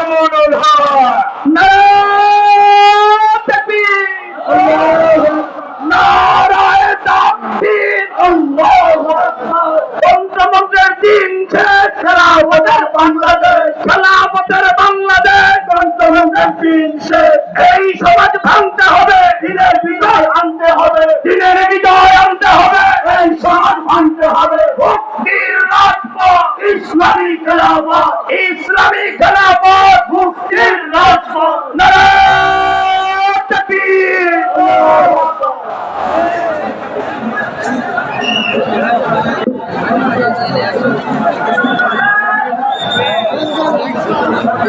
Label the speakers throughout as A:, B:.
A: মামুনুল হক নারায়ণ তাকবীর। আল্লাহু আকবার। তন্ত্রমন্ত্রের দিন শেষ খেলাফতের বাংলাদেশ খেলাফতের বাংলাদেশ তন্ত্রমন্ত্রের দিন শেষ এই সমাজ ভাঙতে হবে দিনের বিজয় আনতে হবে।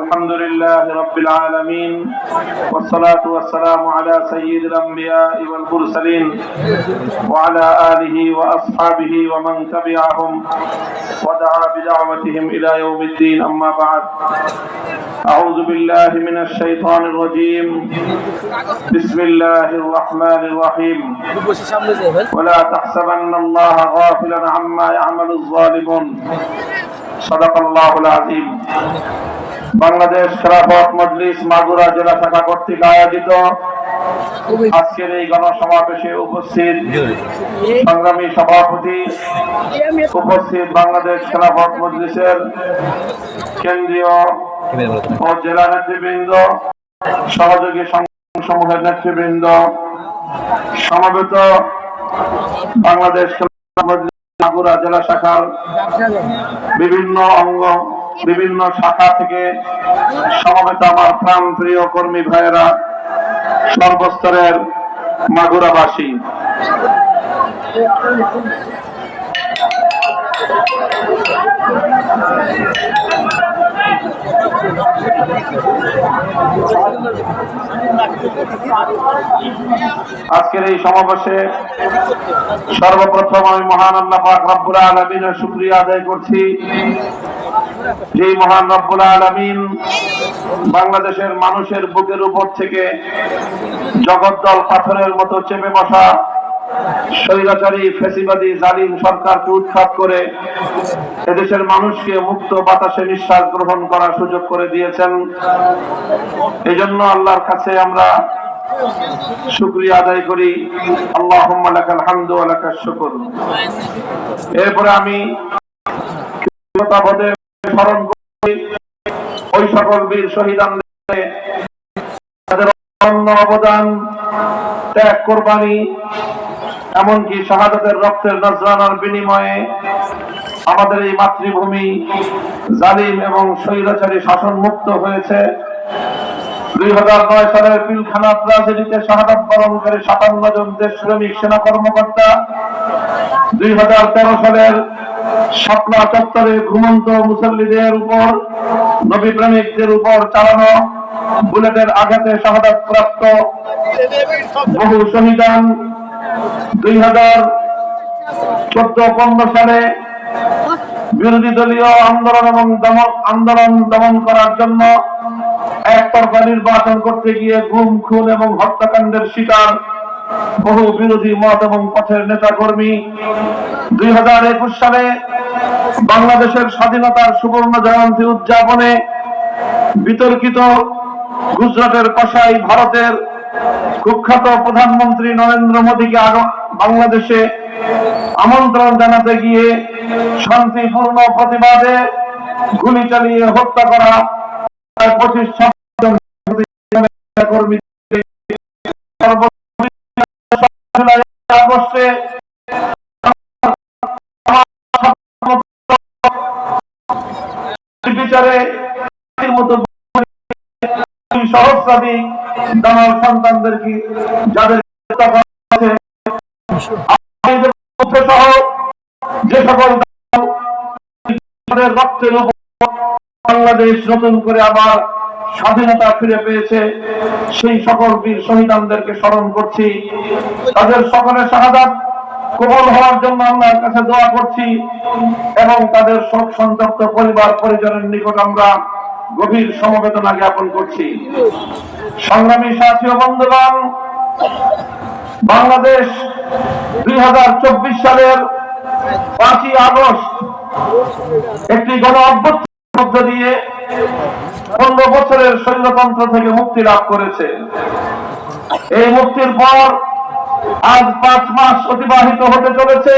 B: الحمد لله رب العالمين والصلاة والسلام على سيد الأنبياء والمرسلين وعلى آله وأصحابه ومن تبعهم ودعا بدعوتهم إلى يوم الدين أما بعد أعوذ بالله من الشيطان الرجيم بسم الله الرحمن الرحيم ولا تحسبن الله غافلا عما يعمل الظالمون সদাকাল্লাহুল আজিম বাংলাদেশ খেলাফত মজলিস মাগুরা জেলা শাখা কর্তৃক আয়োজিত আজকের এই গণসমাবেশে উপস্থিত সংগ্রামী সভাপতি, উপস্থিত বাংলাদেশ খেলাফত মজলিসের কেন্দ্রীয় ও জেলা নেতৃবৃন্দ, সহযোগী সমূহের নেতৃবৃন্দ, সমবেত বাংলাদেশ মজলিস মাগুরা জেলা শাখার বিভিন্ন অঙ্গ, বিভিন্ন শাখা থেকে সমবেত আমার প্রাণ প্রিয় কর্মী ভাইয়েরা, সর্বস্তরের মাগুরাবাসী। আজকের এই সমাবেশে সর্বপ্রথম আমি মহান আল্লাহ পাক রব্বুল আলমিনের শুক্রিয়া আদায় করছি। যে মহান রব্বুল আলমিন বাংলাদেশের মানুষের বুকের উপর থেকে জগদ্দল পাথরের মতো চেপে বসা স্বৈরাচারী, ফেসিবাদী, জালিম সরকারকে উৎখাত করে এদেশের মানুষকে মুক্ত বাতাসে নিঃশ্বাস গ্রহণ করার সুযোগ করে দিয়েছেন। এই জন্য আল্লাহর কাছে আমরা শুক্রিয়া আদায় করি। আল্লাহ হামদু লাকাশ শুকর। এরপরে আমি স্মরণ করি, ওই সকল বীর শহীদানদের তাদের অনন্য অবদান ত্যাগ, কোরবানি এমনকি শাহাদাতের রক্তের নজরানার বিনিময়ে আমাদের এই মাতৃভূমি জালিম এবং স্বৈরাচারী শাসন মুক্ত হয়েছে সালের চত্বরে ঘুমন্ত মুসল্লিদের উপর উপর চালানো বুলেটের আঘাতে শাহাদাত প্রাপ্ত বহু শহীদান দুই হাজার চোদ্দ পনেরো সালে বিরোধী দলীয় আন্দোলন এবং দমন আন্দোলন দমন করার জন্য একতরফা নির্বাচন করতে গিয়ে গুম, খুন এবং হত্যাকাণ্ডের শিকার বহু বিরোধী মত এবং পথের নেতা কর্মী দুই হাজার একুশ সালে বাংলাদেশের স্বাধীনতার সুবর্ণ জয়ন্তী উদযাপনে বিতর্কিত গুজরাটের কসাই ভারতের কুখ্যাত প্রধানমন্ত্রী নরেন্দ্র মোদীকে বাংলাদেশে আমন্ত্রণ জানাতে গিয়ে শান্তিপূর্ণ প্রতিবাদে গুলি চালিয়ে হত্যা করা সহস্রাধিক দামাল সন্তানদেরকে যাদের যে সকল রক্তের বাংলাদেশ নতুন করে আবার স্বাধীনতা ফিরে পেয়েছে, সেই সকল বীর শহীদানদেরকে স্মরণ করছি। তাদের সকলের শাহাদাত কবল হওয়ার জন্য আল্লাহর কাছে দোয়া করছি এবং তাদের শোক সন্তপ্ত পরিবার পরিজনের নিকট আমরা গভীর সমবেদনা জ্ঞাপন করছি। সংগ্রামী সাথী বন্ধুগণ, বাংলাদেশ দুই সালের পাঁচই আগস্ট একটি গণ অভ্যুত্থানের মধ্য দিয়ে পনেরো বছরের সৈন্যতন্ত্র থেকে মুক্তি লাভ করেছে। এই মুক্তির পর আজ পাঁচ মাস অতিবাহিত হতে চলেছে।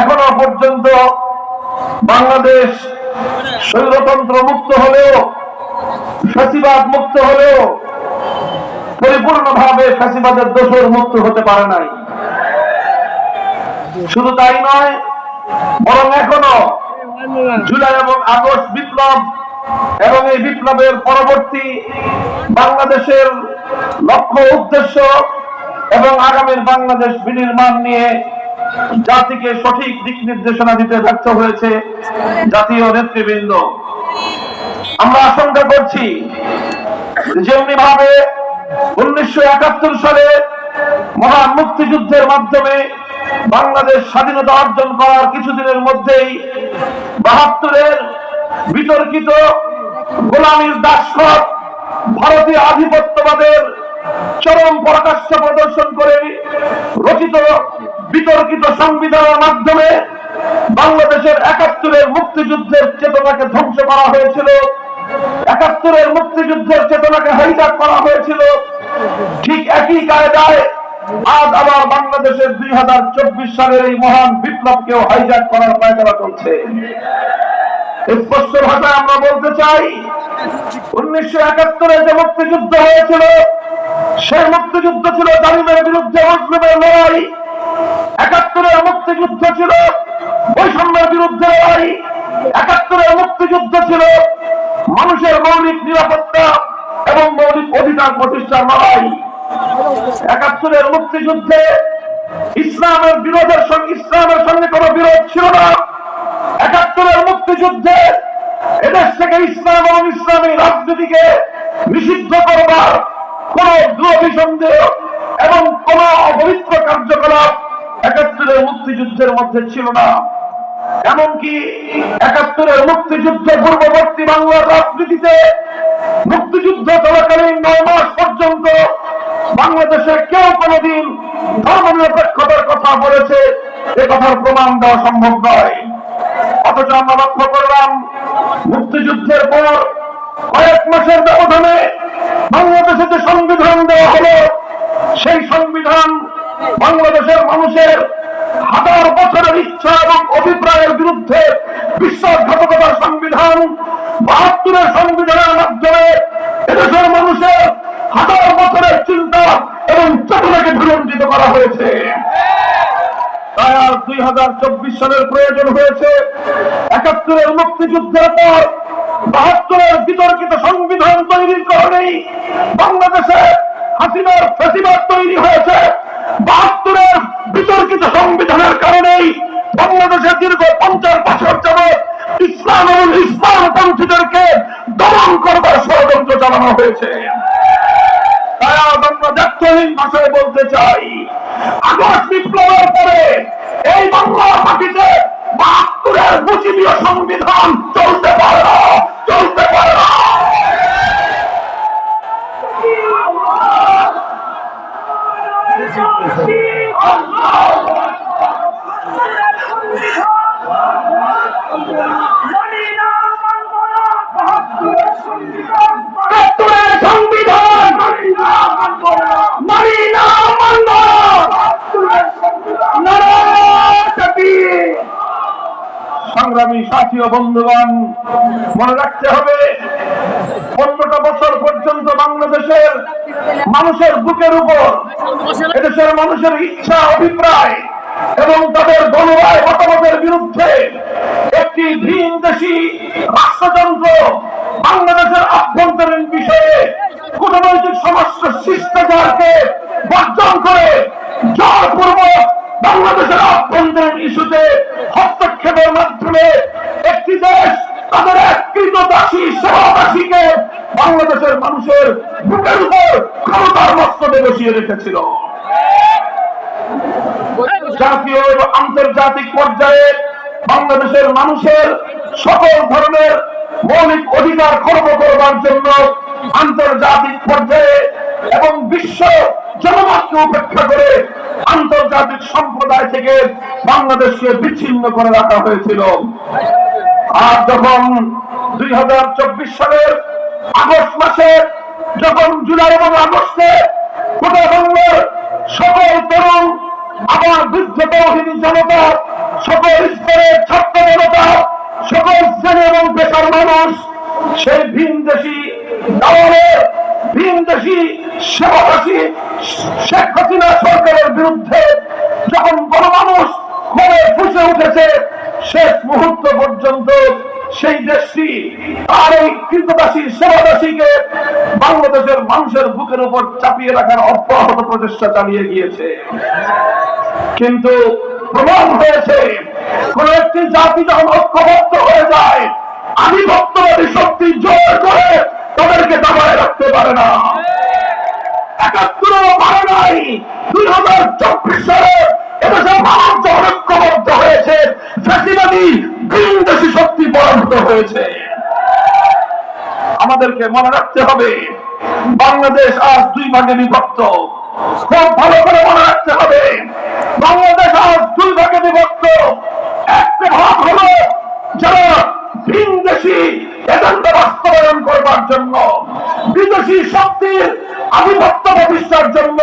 B: এখনও পর্যন্ত বাংলাদেশ স্বৈরতন্ত্র মুক্ত হলেও, ফ্যাসিবাদ মুক্ত হলেও, পরিপূর্ণভাবে ফ্যাসিবাদের দোষর মুক্ত হতে পারে নাই। শুধু তাই নয়, বরং এখনও জুলাই এবং আগস্ট বিপ্লব এবং এই বিপ্লবের পরবর্তী বাংলাদেশের লক্ষ্য উদ্দেশ্য এবং আগামীর বাংলাদেশ বিনির্মাণ নিয়ে জাতিকে সঠিক দিক নির্দেশনা দিতে ব্যর্থ হয়েছে জাতীয় নেতৃবৃন্দ। আমরা আশঙ্কা করছি যেমনি ভাবে উনিশশো একাত্তর সালে মহান মুক্তিযুদ্ধের মাধ্যমে বাংলাদেশ স্বাধীনতা অর্জন করার কিছুদিনের মধ্যেই বাহাত্তরের বিতর্কিত গোলামীর দাসখত ভারতীয় আধিপত্যবাদের চরম পরাকাষ্ঠ প্রদর্শন করে রচিত, বিতর্কিত সংবিধানের মাধ্যমে বাংলাদেশের একাত্তরের মুক্তিযুদ্ধের চেতনাকে ধ্বংস করা হয়েছিল। একাত্তরের মুক্তিযুদ্ধের চেতনাকে হাইজাক করা হয়েছিল। ঠিক একই কায়দায় আজ আবার বাংলাদেশের দুই হাজার চব্বিশ সালের এই মহান বিপ্লবকেও হাইজাক করার পায়তারা চলছে। স্পষ্ট ভাষায় আমরা বলতে চাই, উনিশশো একাত্তরে যে মুক্তিযুদ্ধ হয়েছিল সেই মুক্তিযুদ্ধ ছিল জালিমের বিরুদ্ধে মুসলিমের লড়াই। একাত্তরের মুক্তিযুদ্ধ ছিল বৈষম্যের বিরুদ্ধে লড়াই। একাত্তরের মুক্তিযুদ্ধ ছিল মানুষের মৌলিক নিরাপত্তা এবং মৌলিক অধিকার প্রতিষ্ঠার লড়াই। একাত্তরের মুক্তিযুদ্ধে ইসলামের বিরোধের সঙ্গে ইসলামের সঙ্গে কোনো বিরোধ ছিল না। একাত্তরের মুক্তিযুদ্ধে এদেশ থেকে ইসলাম এবং ইসলামী রাজনীতিকে নিষিদ্ধ করবার দুরভিসন্দেহ এবং কোন অপবিত্র কার্যকলাপ একাত্তরের মুক্তিযুদ্ধের মধ্যে ছিল না। এমনকি একাত্তরের মুক্তিযুদ্ধ পূর্ববর্তী বাংলার রাজনীতিতে মুক্তিযুদ্ধ চলাকালীন নয় মাস পর্যন্ত বাংলাদেশে কেউ কোনদিন ধর্মনিরপেক্ষতার কথা বলেছে, এ কথার প্রমাণ দেওয়া সম্ভব নয়। অথচ আমরা লক্ষ্য করলাম, মুক্তিযুদ্ধের পর কয়েক মাসের ব্যবধানে বাংলাদেশে যে সংবিধান দেওয়া হলো, সেই সংবিধান বাংলাদেশের মানুষের হাজার বছরের ইচ্ছা এবং অভিপ্রায়ের বিরুদ্ধে বিশ্বাসঘাতকতার সংবিধান, বাহাত্তরের সংবিধানের মাধ্যমে এদেশের মানুষের হাজার বছরের চিন্তা এবং চেতনাকে বিলম্বিত করা হয়েছে। তাই আর দুই হাজার চব্বিশ সালের প্রয়োজন হয়েছে একাত্তরের মুক্তিযুদ্ধের পর বাহাত্তরের বিতর্কিত সংবিধান তৈরির কারণেই বাংলাদেশে হাসিনার ফেসিবাদ তৈরি হয়েছে। বাহাত্তরের বিতর্কিত সংবিধানের কারণেই বাংলাদেশে দীর্ঘ পঞ্চাশ বছর যাবৎ ইসলাম এবং ইসলাম পন্থীদেরকে দমন করবার ষড়যন্ত্র চালানো হয়েছে। আজ আমরা দায়িত্বহীন ভাষায় বলতে চাই, আগস্ট বিপ্লবের পরে এই বাংলা মাটিতে বাহাত্তরের মুজিবীয় সংবিধান চলতে পারে না চলতে পারে না একাত্তরের সংবিধান মানি না মানব সাথী ও মনে রাখতে হবে, পনেরোটা বছর পর্যন্ত বাংলাদেশের মানুষের বুকের উপর এদেশের মানুষের ইচ্ছা, অভিপ্রায় এবং তাদের গণরায় মতামতের বিরুদ্ধে একটি ভিন দেশি রাষ্ট্রযন্ত্র বাংলাদেশের আভ্যন্তরীণ বিষয়ে কূটনৈতিক সমস্ত শিষ্টাচারকে বর্জন করে জোরপূর্বক বাংলাদেশের আভ্যন্তরীণ ইস্যুতে হস্তক্ষেপের মাধ্যমে একটি দেশ তাদের এক কৃতদাসী সেবাদাসীকে বাংলাদেশের মানুষের বুকের উপর ক্ষমতার মস্তকে বসিয়ে রেখেছিল। জাতীয় এবং আন্তর্জাতিক পর্যায়ে বাংলাদেশের মানুষের সকল ধরনের মৌলিক অধিকার খর্ব করবার জন্য আন্তর্জাতিক পর্যায়ে এবং বিশ্ব জনমতকে উপেক্ষা করে আন্তর্জাতিক সম্প্রদায় থেকে বাংলাদেশকে বিচ্ছিন্ন করে রাখা হয়েছিল। আর যখন দুই সালের আগস্ট মাসে, যখন জুলাই এবং আগস্টে গোটা বাংলার সকল তরুণ, আবার বৃদ্ধ তৌহিনী জনতা, সকল স্তরের ছাত্র জনতা, সকল শ্রেণি এবং পেশার মানুষ সেই ভিনদেশি দাওয়ালে শেখ সরকারের উঠেছে, শেষ মুহূর্ত পর্যন্ত সেই এই বাংলাদেশের মানুষের বুকের উপর চাপিয়ে রাখার অব্যাহত প্রচেষ্টা চালিয়ে গিয়েছে। কিন্তু প্রমাণ হয়েছে, কোন একটি জাতি যখন ঐক্যবদ্ধ হয়ে যায়, আধিপত্যবাদী শক্তি জোর করে তাদেরকে দাবায় রাখতে পারে না। আমাদেরকে মনে রাখতে হবে, বাংলাদেশ আজ দুই ভাগে বিভক্ত। খুব ভালো করে মনে রাখতে হবে, বাংলাদেশ আজ দুই ভাগে বিভক্ত। একটা ভাগ হলো যারা ভিনদেশী এজেন্ডা বাস্তবায়ন করবার জন্য বিদেশি শক্তির আধিপত্য প্রতিষ্ঠার জন্য